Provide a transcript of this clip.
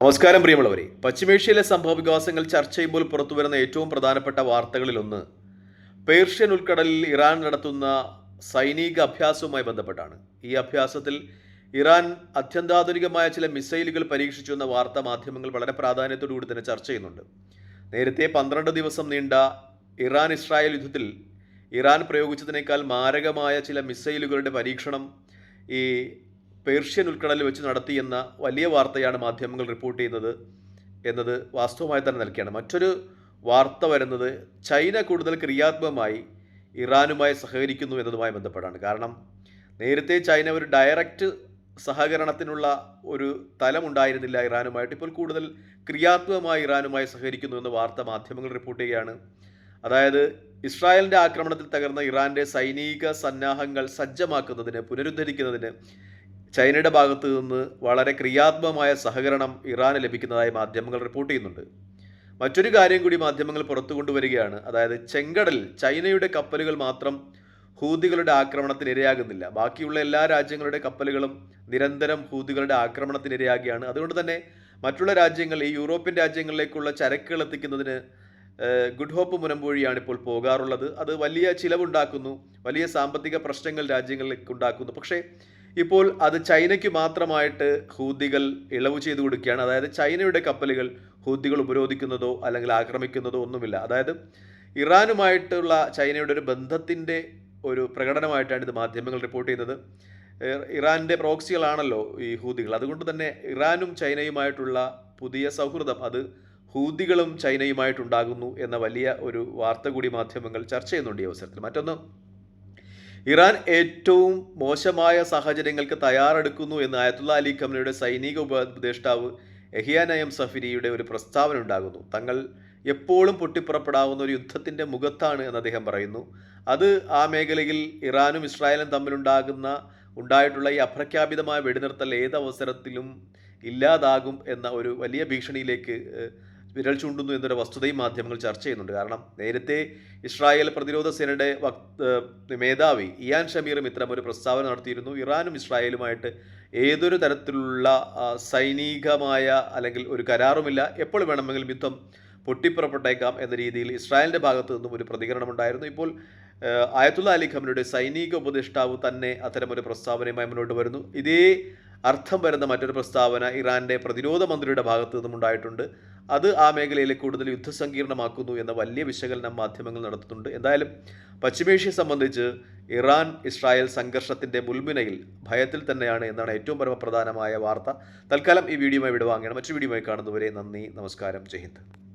നമസ്കാരം പ്രിയമുള്ളവരെ. പശ്ചിമേഷ്യയിലെ സംഭവ വികാസങ്ങൾ ചർച്ച ചെയ്യുമ്പോൾ പുറത്തുവരുന്ന ഏറ്റവും പ്രധാനപ്പെട്ട വാർത്തകളിലൊന്ന് പേർഷ്യൻ ഉൾക്കടലിൽ ഇറാൻ നടത്തുന്ന സൈനിക അഭ്യാസവുമായി ബന്ധപ്പെട്ടാണ്. ഈ അഭ്യാസത്തിൽ ഇറാൻ അത്യന്താധുനികമായ ചില മിസൈലുകൾ പരീക്ഷിച്ചു എന്ന വാർത്താ മാധ്യമങ്ങൾ വളരെ പ്രാധാന്യത്തോടുകൂടി തന്നെ ചർച്ച ചെയ്യുന്നുണ്ട്. നേരത്തെ പന്ത്രണ്ട് ദിവസം നീണ്ട ഇറാൻ ഇസ്രായേൽ യുദ്ധത്തിൽ ഇറാൻ പ്രയോഗിച്ചതിനേക്കാൾ മാരകമായ ചില മിസൈലുകളുടെ പരീക്ഷണം ഈ പേർഷ്യൻ ഉൾക്കടലിൽ വെച്ച് നടത്തിയെന്ന വലിയ വാർത്തയാണ് മാധ്യമങ്ങൾ റിപ്പോർട്ട് ചെയ്യുന്നത് എന്നത് വാസ്തവമായി തന്നെ നൽകിയാണ് മറ്റൊരു വാർത്ത വരുന്നത് ചൈന കൂടുതൽ ക്രിയാത്മകമായി ഇറാനുമായി സഹകരിക്കുന്നു എന്നതുമായി ബന്ധപ്പെട്ടാണ് കാരണം നേരത്തെ ചൈന ഒരു ഡയറക്റ്റ് സഹകരണത്തിനുള്ള ഒരു തലമുണ്ടായിരുന്നില്ല ഇറാനുമായിട്ട്. ഇപ്പോൾ കൂടുതൽ ക്രിയാത്മകമായി ഇറാനുമായി സഹകരിക്കുന്നു എന്ന വാർത്ത മാധ്യമങ്ങൾ റിപ്പോർട്ട് ചെയ്യുകയാണ്. അതായത് ഇസ്രായേലിന്റെ ആക്രമണത്തിൽ തകർന്ന ഇറാന്റെ സൈനിക സന്നാഹങ്ങൾ സജ്ജമാക്കുന്നതിന് പുനരുദ്ധരിക്കുന്നതിന് ചൈനയുടെ ഭാഗത്ത് നിന്ന് വളരെ ക്രിയാത്മകമായ സഹകരണം ഇറാന് ലഭിക്കുന്നതായി മാധ്യമങ്ങൾ റിപ്പോർട്ട് ചെയ്യുന്നുണ്ട്. മറ്റൊരു കാര്യം കൂടി മാധ്യമങ്ങൾ പുറത്തു കൊണ്ടുവരികയാണ്. അതായത് ചെങ്കടലിൽ ചൈനയുടെ കപ്പലുകൾ മാത്രം ഹൂതികളുടെ ആക്രമണത്തിന് ഇരയാകുന്നില്ല. ബാക്കിയുള്ള എല്ലാ രാജ്യങ്ങളുടെ കപ്പലുകളും നിരന്തരം ഹൂതികളുടെ ആക്രമണത്തിന് ഇരയാകുകയാണ്. അതുകൊണ്ട് തന്നെ മറ്റുള്ള രാജ്യങ്ങൾ ഈ യൂറോപ്യൻ രാജ്യങ്ങളിലേക്കുള്ള ചരക്കുകൾ എത്തിക്കുന്നതിന് ഗുഡ് ഹോപ്പ് മുനമ്പൊഴിയാണ് ഇപ്പോൾ പോകാറുള്ളത്. അത് വലിയ ചിലവുണ്ടാക്കുന്നു. വലിയ സാമ്പത്തിക പ്രശ്നങ്ങൾ രാജ്യങ്ങളിലേക്ക് ഉണ്ടാക്കുന്നു. പക്ഷേ ഇപ്പോൾ അത് ചൈനയ്ക്ക് മാത്രമായിട്ട് ഹൂതികൾ ഇളവ് ചെയ്തു കൊടുക്കുകയാണ്. അതായത് ചൈനയുടെ കപ്പലുകൾ ഹൂതികൾ ഉപരോധിക്കുന്നതോ അല്ലെങ്കിൽ ആക്രമിക്കുന്നതോ ഒന്നുമില്ല. അതായത് ഇറാനുമായിട്ടുള്ള ചൈനയുടെ ഒരു ബന്ധത്തിന്റെ ഒരു പ്രകടനമായിട്ടാണ് ഇത് മാധ്യമങ്ങൾ റിപ്പോർട്ട് ചെയ്യുന്നത്. ഇറാന്റെ പ്രോക്സികളാണല്ലോ ഈ ഹൂതികൾ. അതുകൊണ്ട് തന്നെ ഇറാനും ചൈനയുമായിട്ടുള്ള പുതിയ സൗഹൃദം അത് ഹൂതികളും ചൈനയുമായിട്ടുണ്ടാകുന്നു എന്ന വലിയ ഒരു വാർത്ത കൂടി മാധ്യമങ്ങൾ ചർച്ച ചെയ്യുന്നുണ്ട് ഈ അവസരത്തിൽ. മറ്റൊന്ന് ഇറാൻ ഏറ്റവും മോശമായ സാഹചര്യങ്ങൾക്ക് തയ്യാറെടുക്കുന്നു എന്ന് ആയത്തുള്ള അലി ഖമനയുടെ സൈനിക ഉപദേഷ്ടാവ് എഹിയാനയം സഫിരിയുടെ ഒരു പ്രസ്താവന ഉണ്ടാകുന്നു. തങ്ങൾ എപ്പോഴും പൊട്ടിപ്പുറപ്പെടാവുന്ന ഒരു യുദ്ധത്തിന്റെ മുഖത്താണ് എന്ന് അദ്ദേഹം പറയുന്നു. അത് ആ മേഖലയിൽ ഇറാനും ഇസ്രായേലും തമ്മിലുണ്ടാകുന്ന ഉണ്ടായിട്ടുള്ള ഈ അപ്രഖ്യാപിതമായ വെടിനിർത്തൽ ഏതവസരത്തിലും ഇല്ലാതാകും എന്ന ഒരു വലിയ ഭീഷണിയിലേക്ക് വിരൽ ചൂണ്ടുന്നു എന്നൊരു വസ്തുതയും മാധ്യമങ്ങൾ ചർച്ച ചെയ്യുന്നുണ്ട്. കാരണം നേരത്തെ ഇസ്രായേൽ പ്രതിരോധ സേനയുടെ മേധാവി ഇയാൻ ഷമീറും ഇത്തരം ഒരു പ്രസ്താവന നടത്തിയിരുന്നു. ഇറാനും ഇസ്രായേലുമായിട്ട് ഏതൊരു തരത്തിലുള്ള സൈനികമായ അല്ലെങ്കിൽ ഒരു കരാറുമില്ല. എപ്പോൾ വേണമെങ്കിലും യുദ്ധം പൊട്ടിപ്പുറപ്പെട്ടേക്കാം എന്ന രീതിയിൽ ഇസ്രായേലിന്റെ ഭാഗത്തു നിന്നും ഒരു പ്രതികരണമുണ്ടായിരുന്നു ഇപ്പോൾ ആയത്തുള്ള അലി ഖമനയുടെ സൈനിക ഉപദേഷ്ടാവ് തന്നെ അത്തരമൊരു പ്രസ്താവനയുമായി മുന്നോട്ട് വരുന്നു. ഇതേ അർത്ഥം വരുന്ന മറ്റൊരു പ്രസ്താവന ഇറാന്റെ പ്രതിരോധ മന്ത്രിയുടെ ഭാഗത്തു നിന്നും ഉണ്ടായിട്ടുണ്ട്. അത് ആ മേഖലയിലെ കൂടുതൽ യുദ്ധസങ്കീർണമാക്കുന്നു എന്ന വലിയ വിശകലനം മാധ്യമങ്ങൾ നടത്തുന്നുണ്ട്. എന്തായാലും പശ്ചിമേഷ്യയെ സംബന്ധിച്ച് ഇറാൻ ഇസ്രായേൽ സംഘർഷത്തിന്റെ മുൾമുനയിൽ ഭയത്തിൽ തന്നെയാണ് എന്നാണ് ഏറ്റവും പരമപ്രധാനമായ വാർത്ത. തൽക്കാലം ഈ വീഡിയോയുമായി വിടുവാങ്ങണം മറ്റു വീഡിയോയുമായി കാണുന്നവരെ നന്ദി നമസ്കാരം. ജയ് ഹിന്ദ്.